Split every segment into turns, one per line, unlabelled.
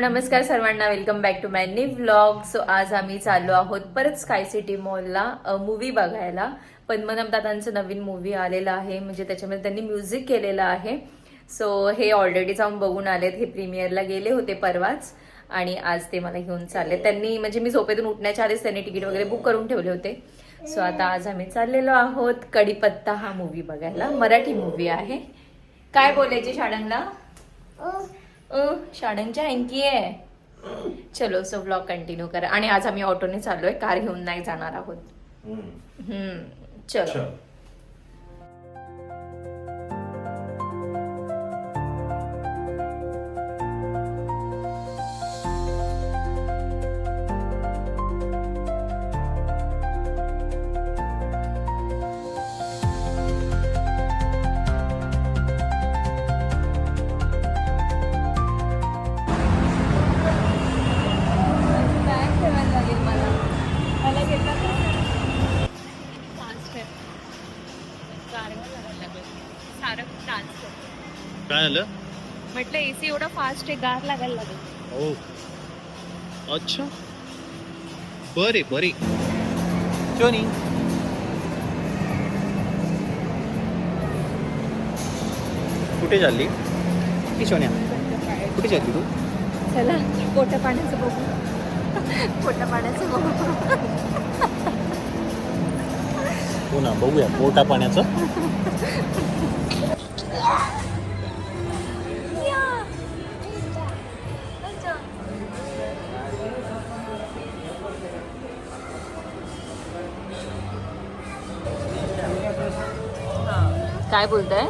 नमस्कार सर्वांना. Welcome back to my new vlog so आज आम्ही चाललो आहोत परत स्काय सिटी मॉलला मूवी बघायला. पद्मनाभ दादांचं नवीन मूवी आलेलं आहे. म्हणजे त्याच्यामध्ये त्यांनी म्युझिक केलेलं आहे. सो हे ऑलरेडी जाऊन बघून आलेत. हे प्रीमियरला गेले होते परवाच. आणि आज ते मला घेऊन चालले. त्यांनी म्हणजे मी झोपेतून उठण्याच्या आधीच त्यांनी तिकीट वगैरे बुक करून ठेवले होते. सो आता आज आम्ही चाललेलो आहोत कडीपत्ता हा मूवी बघायला. मराठी मूवी आहे. काय बोलायची शाळांना? शाळांच्या हँकी आहे. चलो सो ब्लॉग कंटिन्यू करा. आणि आज आम्ही ऑटोने चाललोय. कार घेऊन नाही जाणार आहोत. हम्म. चलो.
काय आलं
म्हटलं एसी एवढा फास्ट आहे गार लागायला लागेल.
ओ. अच्छा. बरे बरे. चोनी कुठे चालली? ती? सोन्या कुठे चालली तू?
चला पोटा पाण्याचं बघू. पोटा पाण्याचं बघू.
हो ना बघूया पोटा पाण्याचं.
काय बोलताय?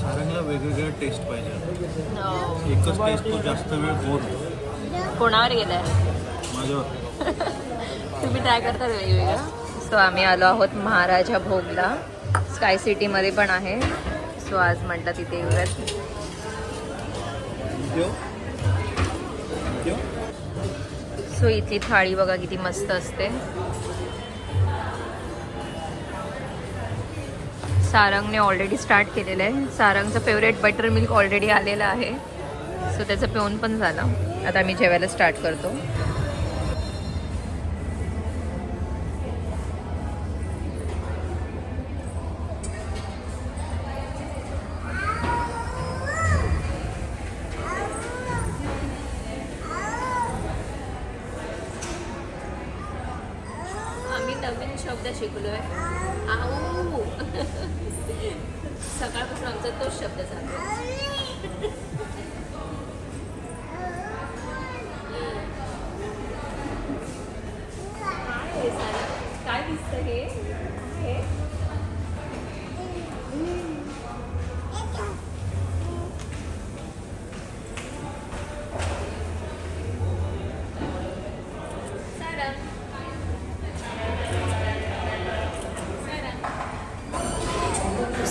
सारंगला वेगवेगळ्या टेस्ट पाहिजे. एकच टेस्ट तो जास्त वेळ बोर
कोणावर गेलाय?
माझ्यावर.
तुम्ही ट्राय करता वेगवेगळं. सो आम्ही आलो आहोत महाराजा भोगला. स्काय सिटीमध्ये पण आहे. सो आज म्हटलं तिथे येऊयात. सो इथली थाळी बघा किती मस्त असते. सारंगने ऑलरेडी स्टार्ट केलेलं आहे. सारंगचं फेवरेट बटर मिल्क ऑलरेडी आलेलं आहे. सो त्याचं पिऊन पण झालं. आता मी जेवायला स्टार्ट करतो. नवीन शब्द शिकलो आहे आऊ. सकाळपासून आमचा तोच शब्द चालतो काय दिसतं हे?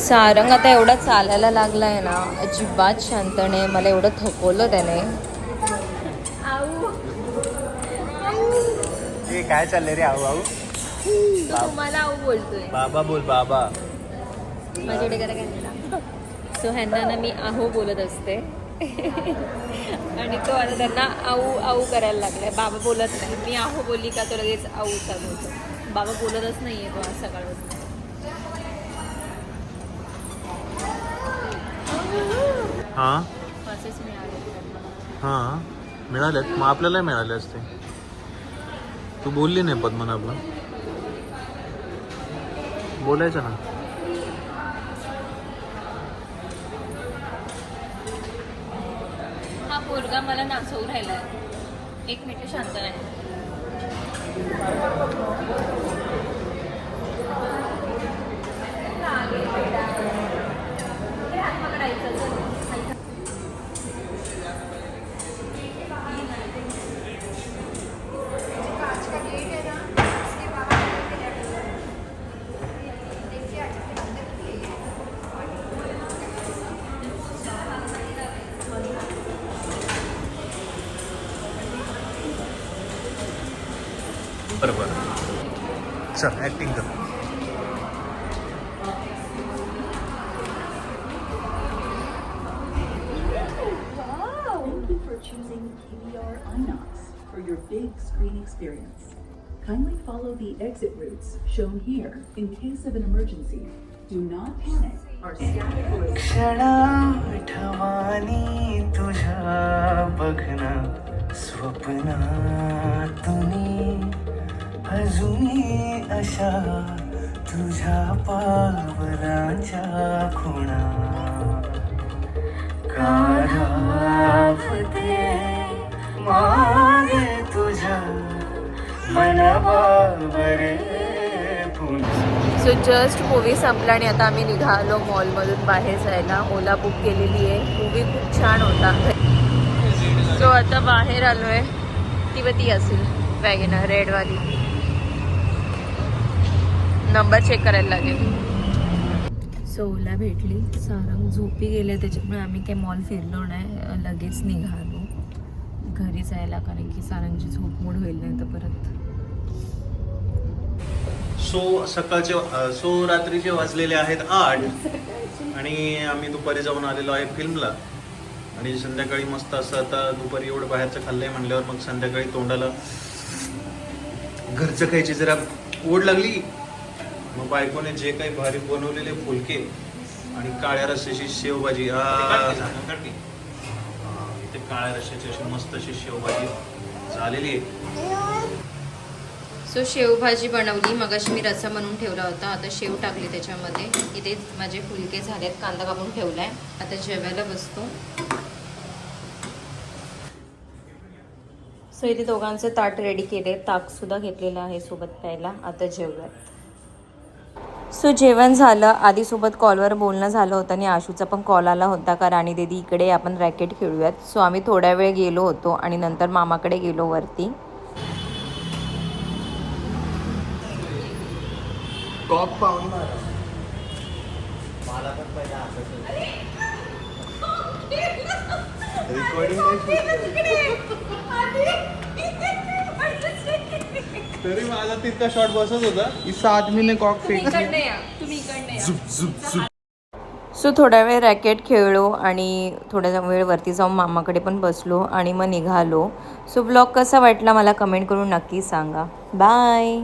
सारंग आता एवढा चालायला लागलाय ना अजिबात शांत नाही. मला एवढं थकवलं त्याने.
काय चाललंय रे आऊ आऊ?
तो तुम्हाला आऊ बोलतोय.
बाबा बोल बाबा.
माझ्याकडे करा काय सो ह्यांना ना मी आहो बोलत असते. आणि तो आता त्यांना आऊ आऊ करायला लागलाय. बाबा बोलत नाही. मी आहो बोलली का तो लगेच आऊ चालू होतो बाबा बोलतच नाहीये तो आज सकाळपासून.
हां.
मिळाले.
हां. मिळालेत. मग आपल्याला मिळाले असते. तू बोलली नाही पद्मनाभला. बोलायचं ना.
हा पोरगा मला नाचवू राहिलाय. एक मिनिट शांत नाही
बरं बरं चल ॲक्टिंग कर.
choosing PVR INOX for your big screen experience. Kindly follow the exit routes shown here in case of an emergency. Do not panic. Our staff will
क्षणा आठवानी तुझ्या बघना स्वप्नातुनी अजूनही अशा तुझ्या पावलाच्या खुणा
सो जस्ट मूवी संपला आणि आता आम्ही निघालो मॉलमधून बाहेर जायला. ओला बुक केलेली आहे. मूवी खूप छान होता. सो आता बाहेर आलोय. ती व ती असेल. वॅगनर रेडवाली नंबर चेक करायला लागेल. सो ओला भेटली. सारंग झोपी गेले. त्याच्यामुळे आम्ही काही मॉल फिरलो नाही. लगेच निघालो. घरी जायला कारण की सारंगची झोप मोड होईल नाही तर परत.
सो सकाळचे सो रात्रीचे वाजलेले आहेत आठ. आणि आम्ही दुपारी जाऊन आलेलो आहे फिल्मला. आणि संध्याकाळी मस्त असं आता दुपारी एवढं बाहेरचं खाल्लंय म्हणल्यावर मग संध्याकाळी तोंडाला घरचं खायची जरा ओढ लागली. मग बायकोने जे काही भारी बनवलेले फुलके आणि काळ्या रस्स्याची शेवभाजी. काळ्या रस्स्याची अशी मस्त अशी शेवभाजी झालेली आहे.
सो शेवभाजी बनवली मगाशी मी रस्सा बनवून ठेवला होता. आता शेव टाकली त्याच्यामध्ये. इथे माझे फुलके झालेत कांदा कापून ठेवला आहे आता जेवायला बसतो. सो इथे दोघांचे ताट रेडी केले ताक सुद्धा घेतलेलं आहे सोबत प्यायला. आता जेवूयात. सो जेवण झालं. आधीसोबत कॉलवर बोलणं झालं होतं आणि आशूचा पण कॉल आला होता का राणी दीदी इकडे आपण रॅकेट खेळूयात. सो आम्ही थोड्या वेळ गेलो होतो आणि नंतर मामाकडे गेलो वरती.
कॉक पाहून
तरी माझा तितका शॉट बसत होता.
इस आदमी ने कॉक फेंक
सो थोडा वेळ रॅकेट खेळलो आणि थोड्या वेळ वरती जाऊन मामाकडे पण बसलो आणि मग निघालो. सो ब्लॉग कसा वाटला मला कमेंट करून नक्की सांगा. बाय